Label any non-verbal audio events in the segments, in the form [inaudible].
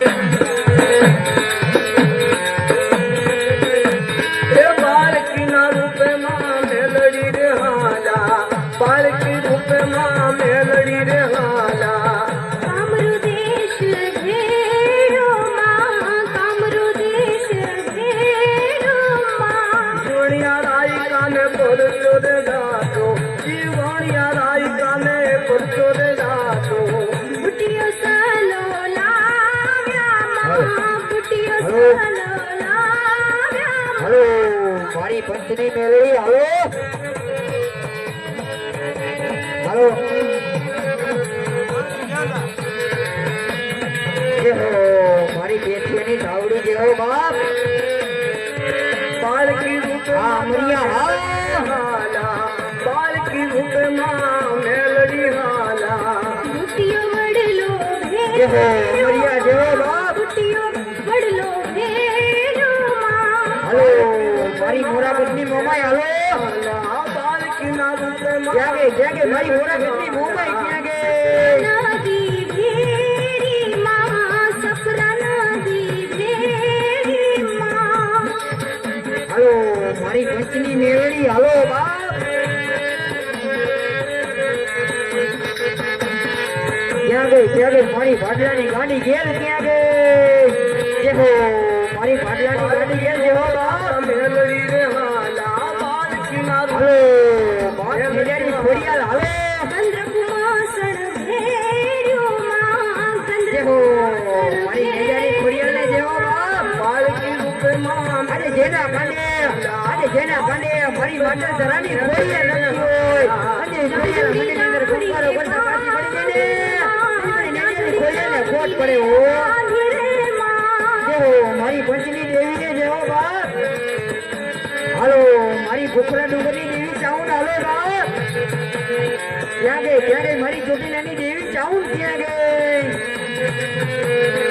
હે પંચની મેળવી હાલો હાલો ક્યાં ગઈ ક્યાં ગઈ મારી મોરાબતની મોમાઈ ક્યાં ગઈ નદી ભેરી માં સફરા નદી ભેરી માં હાલો મારી પંચની મેળવી હાલો બાપ ક્યાં ગઈ ક્યાં ગઈ મારી ભાડલાની ગાડી ઘેર ક્યાં ગઈ જેહો મારી ભાડલાની ગાડી ઘેર જેહો બાપ મેલડી રે હાલો. ચંદ્રકુમાસણમાં મારી બાપ જેના જેના માતા ધરાની નથી હોય. અંદર કુંભારો કરતા પડી ને. ખોટ પડે હો. મારી પંચની બાપ હાલો મારી ભૂખરા ડુંગરની દેવી ચાઉન હાલો બાપ ક્યાં ગઈ ક્યાં ગઈ મારી ચોટીલાની દેવી ચાઉન ત્યાં ગઈ.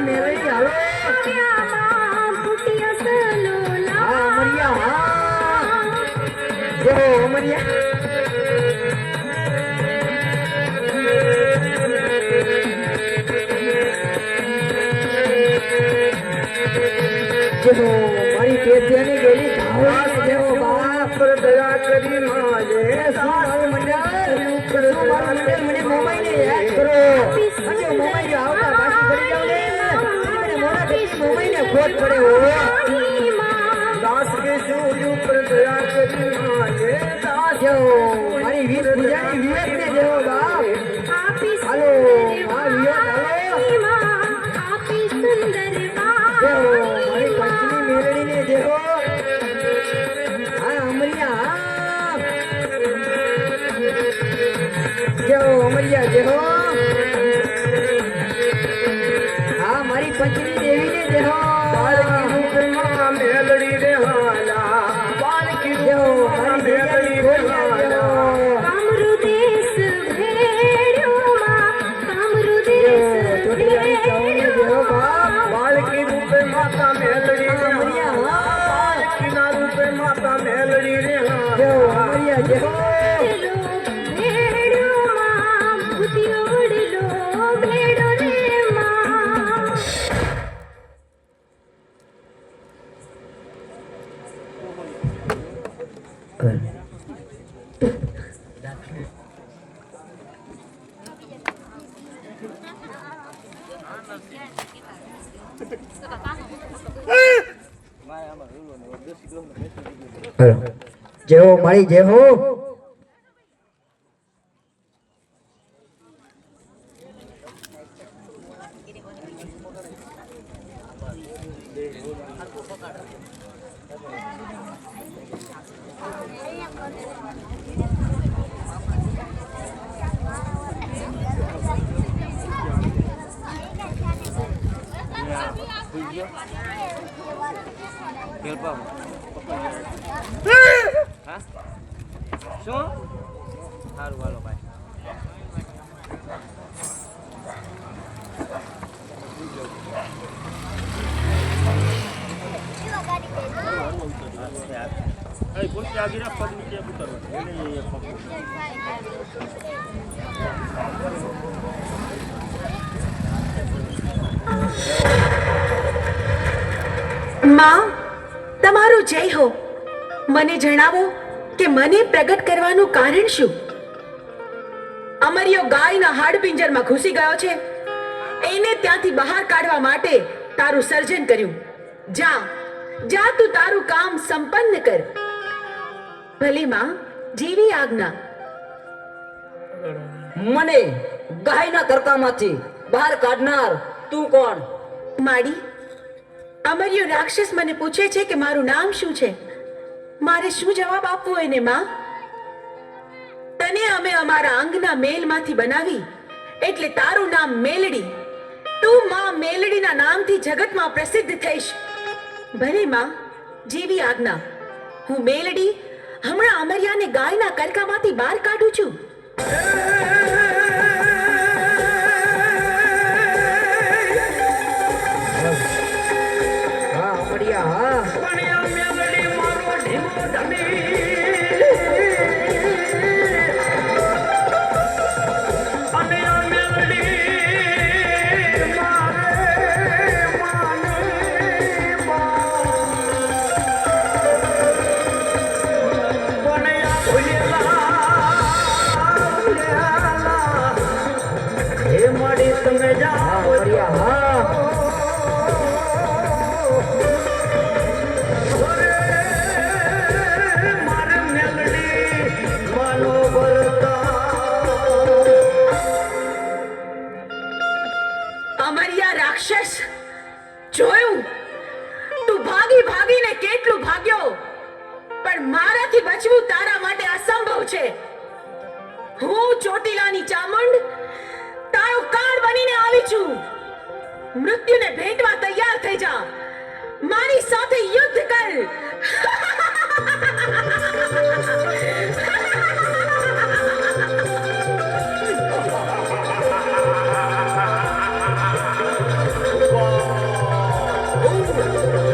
મેળવી હાલો. હાલો. હા અમરિયા હા. જો અમરિયા. જેહો મારી પેથિયાની ગેલી ધાવડા જેવો બાપ. દયા કરી માલે સાસ મંડળ? ઉપર અને મોબાઈલ આવતા પાછી પડી જાવ ને. મને મોડા પછી મોબાઈલ ને ખોટ પડે હો. દાસ કે સૂર્ય ઉપર દયા કરી માલે દાસ જો મારી વીર પૂજાની વિવેક ને જેવો બાપ. હાલો મા વિવેક હાલો. આપી સુંદર જો મારી પંચમી મેળડી ને જેવો હા અમરિયા હા અમરિયા જેવો रहंदी दाला पालक थियो अमरू જેવો મળી જેવો ફેર પાવ હા શું સારું હાલો ભાઈ માં, તમારું જય હો. મને જણાવો કે મને પ્રગટ કરવાનું કારણ શું? અમરિયો ગાયના હાડપિંજરમાં ઘૂસી ગયો છે. એને ત્યાંથી બહાર કાઢવા માટે તારું સર્જન કર્યું. જા જા તું તારું કામ સંપન્ન કર. ભલે માં જેવી આજ્ઞા. મને ગાયના કરતામાંથી બહાર કાઢનાર તું કોણ? માડી અમર્યો રાક્ષસ મને પૂછે છે કે મારું નામ શું છે? મારે શું જવાબ આપવો એને માં? તને અમે અમારા અંગના મેલમાંથી બનાવી એટલે તારું નામ મેલડી. તું માં મેલડીના નામથી જગતમાં પ્રસિદ્ધ થઈશ. ભલે માં જેવી આજ્ઞા. હું મેલડી હમણાં અમરિયાને ગાયના કરકામાંથી બહાર કાઢું છું. મારાથી બચવું તારા માટે અસંભવ છે. હું ચોટીલાની ચામુંડ તારો કાળ બનીને આવી છું. મૃત્યુને ભેટવા તૈયાર થઈ જા. મારી સાથે યુદ્ધ કર. [laughs] અરે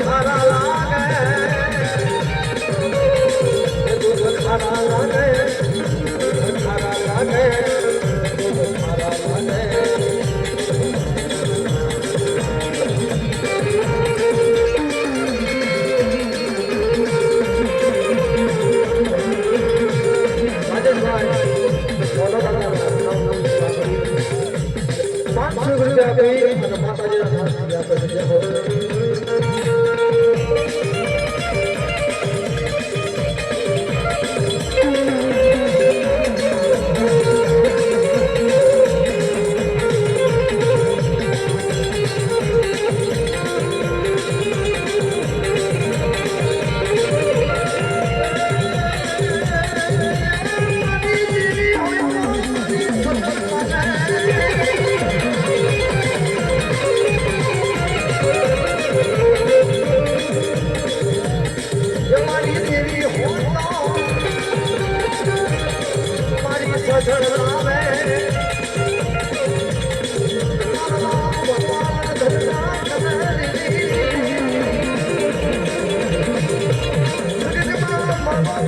ખારા લાગે. ખારા લાગે.